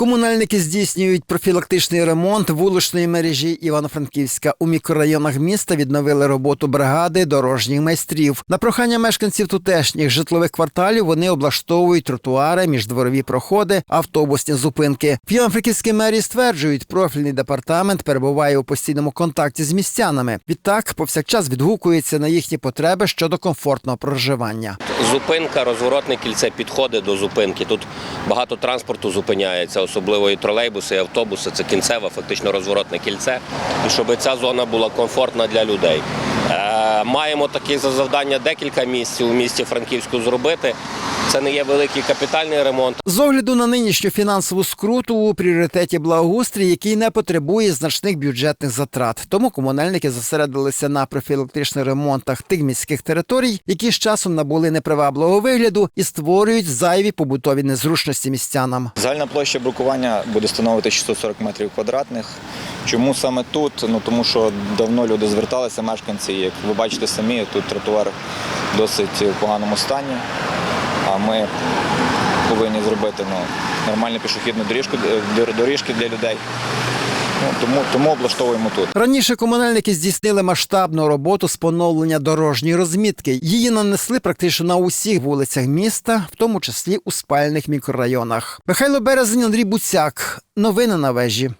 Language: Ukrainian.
Комунальники здійснюють профілактичний ремонт вуличної мережі Івано-Франківська. У мікрорайонах міста відновили роботу бригади дорожніх майстрів. На прохання мешканців тутешніх житлових кварталів вони облаштовують тротуари, міждворові проходи, автобусні зупинки. В Івано-Франківській мерії стверджують, профільний департамент перебуває у постійному контакті з містянами. Відтак повсякчас відгукується на їхні потреби щодо комфортного проживання. Зупинка, розворотне кільце, підходи до зупинки. Тут багато транспорту зупиняється, особливо і тролейбуси, і автобуси. Це кінцеве, фактично розворотне кільце. І щоб ця зона була комфортна для людей. Е, маємо такі завдання декілька місць у місті Франківську зробити. Це не є великий капітальний ремонт. З огляду на нинішню фінансову скруту у пріоритеті благоустрій, який не потребує значних бюджетних затрат. Тому комунальники зосередилися на профілактичних ремонтах тих міських територій, які з часом набули непривабливого вигляду і створюють зайві побутові незручності містянам. Загальна площа брукування буде становити 640 метрів квадратних. Чому саме тут? Ну тому що давно люди зверталися, мешканці. Як ви бачите самі, тут тротуар досить в поганому стані. А ми повинні зробити ну, нормальну пішохідну доріжку е, доріжки для людей. Ну, тому, тому облаштовуємо тут. Раніше комунальники здійснили масштабну роботу з поновлення дорожньої розмітки. Її нанесли практично на усіх вулицях міста, в тому числі у спальних мікрорайонах. Михайло Березень, Андрій Буцяк. Новини на вежі.